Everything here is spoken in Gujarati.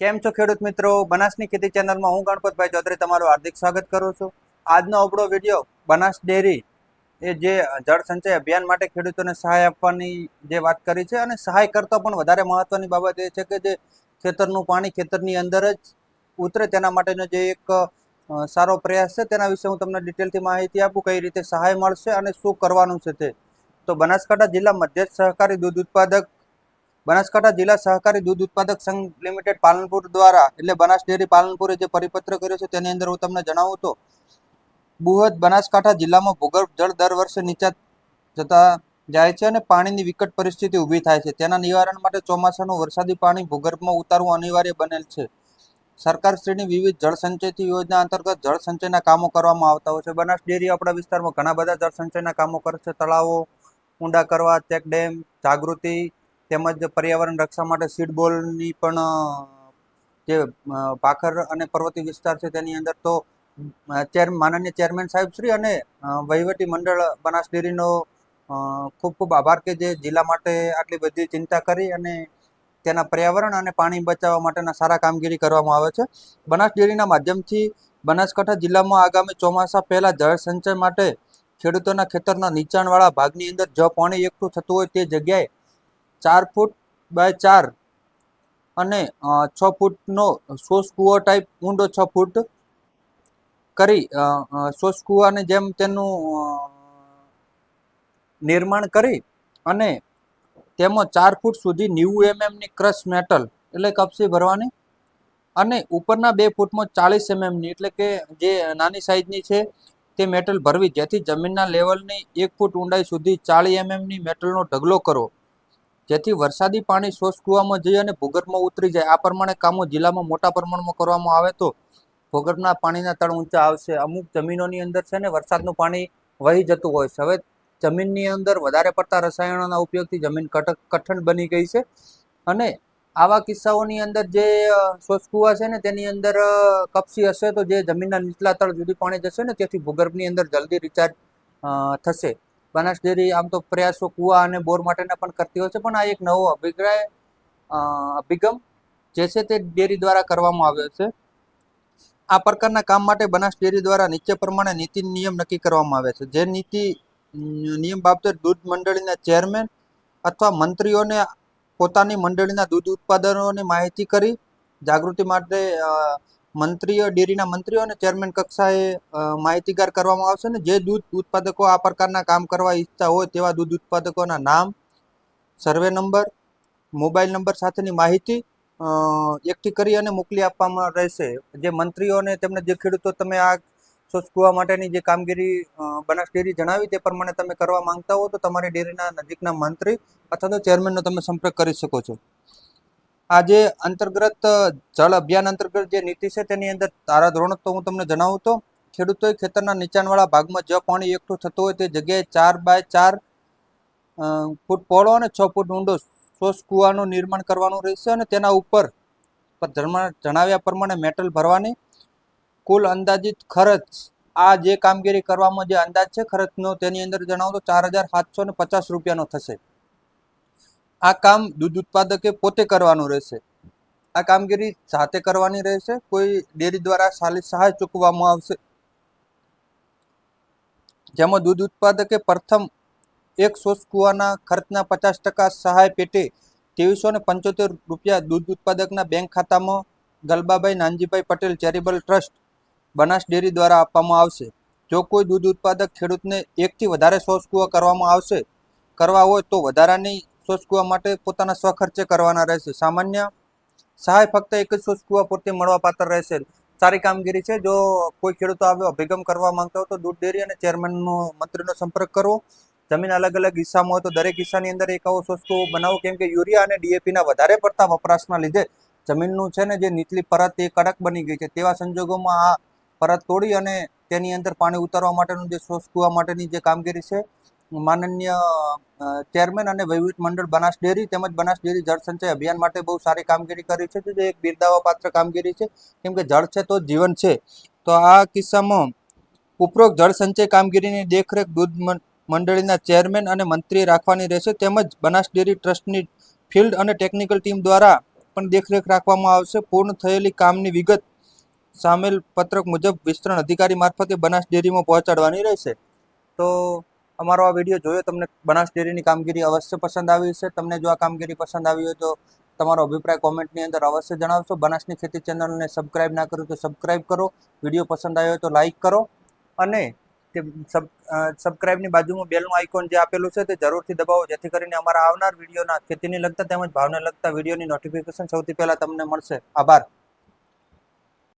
કેમ છો ખેડૂત મિત્રો? બનાસની ખેતી ચેનલમાં હું ગણપતભાઈ ચૌધરી તમારું હાર્દિક સ્વાગત કરું છું. આજનો આપણો વીડિયો બનાસ ડેરી એ જે જળ સંચય અભિયાન માટે ખેડૂતોને સહાય આપવાની જે વાત કરી છે અને સહાય કરતાં પણ વધારે મહત્વની બાબત એ છે કે જે ખેતરનું પાણી ખેતરની અંદર જ ઉતરે તેના માટેનો જે એક સારો પ્રયાસ છે તેના વિશે હું તમને ડિટેલથી માહિતી આપું કઈ રીતે સહાય મળશે અને શું કરવાનું છે તે. તો બનાસકાંઠા જિલ્લા મધ્ય સહકારી દૂધ ઉત્પાદક બનાસકાંઠા જિલ્લા સહકારી દૂધ ઉત્પાદક સંઘ લિમિટેડ પાલનપુર દ્વારા, એટલે બનાસ ડેરી પાલનપુરે જે પરિપત્ર કર્યો છે તેની અંદર હું તમને જણાવું તો, બૃહદ બનાસકાંઠા જિલ્લામાં ભૂગર્ભ જળ દર વર્ષે નીચા જતા જાય છે અને પાણીની વિકટ પરિસ્થિતિ ઊભી થાય છે. તેના નિવારણ માટે ચોમાસાનું વરસાદી પાણી ભૂગર્ભમાં ઉતારવું અનિવાર્ય બનેલ છે. સરકારશ્રીની વિવિધ જળ સંચયથી યોજના અંતર્ગત જળસંચયના કામો કરવામાં આવતા હોય છે. બનાસ ડેરી આપણા વિસ્તારમાં ઘણા બધા જળ સંચયના કામો કરે છે. તળાવો ઊંડા કરવા, ચેક ડેમ, જાગૃતિ તેમજ પર્યાવરણ રક્ષા માટે સીડ બોલની પણ, જે પાખર અને પર્વતીય વિસ્તાર છે તેની અંદર તો ચેર, માનનીય ચેરમેન સાહેબ શ્રી અને વહીવટી મંડળ બનાસ ડેરીનો ખૂબ ખૂબ આભાર કે જે જિલ્લા માટે આટલી બધી ચિંતા કરી અને તેના પર્યાવરણ અને પાણી બચાવવા માટેના સારા કામગીરી કરવામાં આવે છે. બનાસ ડેરીના માધ્યમથી બનાસકાંઠા જિલ્લામાં આગામી ચોમાસા પહેલા જળ સંચય માટે ખેડૂતોના ખેતરના નીચાણવાળા ભાગની અંદર જો પાણી એકઠું થતું હોય તે જગ્યાએ ચાર ફૂટ બાય ચાર અને છ ફૂટનો સોસ કૂવો ટાઈપ ઊંડો છ ફૂટ કરી સોસ જેમ તેનું નિર્માણ કરી અને તેમાં ચાર ફૂટ સુધી નેવું એમએમની ક્રશ મેટલ એટલે કપસી ભરવાની અને ઉપરના બે ફૂટમાં ચાલીસ એમએમની એટલે કે જે નાની સાઈઝની છે તે મેટલ ભરવી, જેથી જમીનના લેવલની એક ફૂટ ઊંડાઈ સુધી ચાલીસ એમએમની મેટલનો ઢગલો કરવો. જેથી વરસાદી પાણી શોષ કૂવામાં જઈ અને ભૂગર્ભમાં ઉતરી જાય. આ પ્રમાણે કામો જિલ્લામાં મોટા પ્રમાણમાં કરવામાં આવે તો ભૂગર્ભના પાણીના તળ ઊંચા આવશે. અમુક જમીનોની અંદર છે ને વરસાદનું પાણી વહી જતું હોય છે. હવે જમીનની અંદર વધારે પડતા રસાયણોના ઉપયોગથી જમીન કઠણ બની ગઈ છે. અને આવા કિસ્સાઓની અંદર જે શોષકુવા શોષ કૂવા છે ને તેની અંદર કપસી હશે તો જે જમીનના નીચલા તળ સુધી પાણી જશે ને તેથી ભૂગર્ભની અંદર જલ્દી રિચાર્જ થશે. બનાસ ડેરી આમ તો પ્રયાસો કુવા અને બોર માટેના પણ કરતી હોય છે, પણ આ એક નવો અભિપ્રાય અભિગમ જે છે તે ડેરી દ્વારા કરવામાં આવ્યો છે. આ પ્રકારના કામ માટે બનાસ ડેરી દ્વારા નીચે પ્રમાણે નીતિ નિયમ નક્કી કરવામાં આવે છે. જે નીતિ નિયમ બાબતે દૂધ મંડળીના ચેરમેન અથવા મંત્રીઓને પોતાની મંડળીના દૂધ ઉત્પાદનોની માહિતી કરી, જાગૃતિ માટે મંત્રીઓ, ડેરીના મંત્રીઓ અને ચેરમેન કક્ષાએ માહિતીગાર કરવામાં આવશે ને જે દૂધ ઉત્પાદકો આ પ્રકારના કામ કરવા ઈચ્છતા હોય તેવા દૂધ ઉત્પાદકોના નામ, સર્વે નંબર, મોબાઈલ નંબર સાથેની માહિતી એકઠી કરી અને મોકલી આપવામાં રહેશે. જે મંત્રીઓ અને તેમને જે ખેડૂતો તમે આ સોસ માટેની જે કામગીરી બનાસ ડેરી જણાવી તે પ્રમાણે તમે કરવા માંગતા હો તો તમારી ડેરીના નજીકના મંત્રી અથવા તો ચેરમેનનો તમે સંપર્ક કરી શકો છો. આજે અંતર્ગત જળ અભિયાન અંતર્ગત જે નીતિ છે તેની અંદર તારા ધોરણ તો હું તમને જણાવું તો, ખેડૂતોએ ખેતરના નીચાણવાળા ભાગમાં જે પાણી એકઠું થતું હોય તે જગ્યાએ ચાર બાય ચાર ફૂટ પહોળો અને છ ફૂટ ઊંડો સોસ કૂવાનું નિર્માણ કરવાનું રહેશે અને તેના ઉપર જણાવ્યા પ્રમાણે મેટલ ભરવાની. કુલ અંદાજિત ખર્ચ આ જે કામગીરી કરવામાં જે અંદાજ છે ખર્ચનો તેની અંદર જણાવો તો ચાર હજાર સાતસો ને પચાસ રૂપિયાનો થશે. આ કામ દૂધ ઉત્પાદકે પોતે કરવાનું રહેશે. આ કામગીરી જાતે કરવાની રહેશે? કોઈ ડેરી દ્વારા સાલી સહાય ચૂકવવામાં આવશે? જેમાં દૂધ ઉત્પાદકે પ્રથમ એક સોસ કુવાના ખર્ચના પચાસ ટકા સહાય પેટે ત્રેવીસો ને પંચોતેર રૂપિયા દૂધ ઉત્પાદકના બેંક ખાતામાં Galbabhai Nanjibhai Patel charitable trust Banas dairy દ્વારા આપવામાં આવશે. જો કોઈ દૂધ ઉત્પાદક ખેડૂતને એકથી વધારે સોસ કુવા કરવામાં આવશે, કરવા હોય તો વધારાની સોસ માટે પોતાના સ્વખર્ચે કરવાના રહેશે. સામાન્ય સહાય ફક્ત એક જ સોસ કૂવા પૂરતી મળવાપાત્ર રહેશે. સારી કામગીરી છે. જો કોઈ ખેડૂતો આવ્યો અભિગમ કરવા માંગતા હોય તો દૂધ ડેરી અને ચેરમેનનો, મંત્રીનો સંપર્ક કરવો. જમીન અલગ અલગ હિસ્સામાં હોય તો દરેક હિસ્સાની અંદર એક આવો સોસ બનાવો. કેમ કે યુરિયા અને ડીએપીના વધારે પડતા વપરાશના લીધે જમીનનું છે ને જે નીચલી પરત એ કડક બની ગઈ છે. તેવા સંજોગોમાં આ પરત તોડી અને તેની અંદર પાણી ઉતારવા માટેનું જે સોસ માટેની જે કામગીરી છે માનનીય ચેરમેન અને વહીવટ મંડળ બનાસ ડેરી તેમજ બનાસ ડેરી જળ અભિયાન માટે બહુ સારી કામગીરી કરી છે. જે એક બિરદાવા પાત્ર કામગીરી છે. કેમ કે જળ છે તો જીવન છે. તો આ કિસ્સામાં ઉપરોક્ત જળ સંચય કામગીરીની દેખરેખ દૂધ મંડળીના ચેરમેન અને મંત્રી રાખવાની રહેશે. તેમજ બનાસ ડેરી ટ્રસ્ટની ફિલ્ડ અને ટેકનિકલ ટીમ દ્વારા પણ દેખરેખ રાખવામાં આવશે. પૂર્ણ થયેલી કામની વિગત સામેલ પત્રક મુજબ વિસ્તરણ અધિકારી મારફતે બનાસ ડેરીમાં પહોંચાડવાની રહેશે. તો અમારો આ વીડિયો જોયો, તમને બનાસ ડેરીની કામગીરી અવશ્ય પસંદ આવી હશે. તમને જો આ કામગીરી પસંદ આવી હોય તો તમારો અભિપ્રાય કોમેન્ટની અંદર અવશ્ય જણાવશો. બનાસની ખેતી ચેનલને સબસ્ક્રાઇબ ના કર્યું તો સબસ્ક્રાઇબ કરો. વીડિયો પસંદ આવ્યો તો લાઇક કરો અને તે સબ સબસ્ક્રાઇબની બાજુમાં બેલનું આઇકોન જે આપેલું છે તે જરૂરથી દબાવો. જેથી કરીને અમારા આવનાર વિડીયોના ખેતીને લગતા તેમજ ભાવને લગતા વિડીયોની નોટિફિકેશન સૌથી પહેલાં તમને મળશે. આભાર.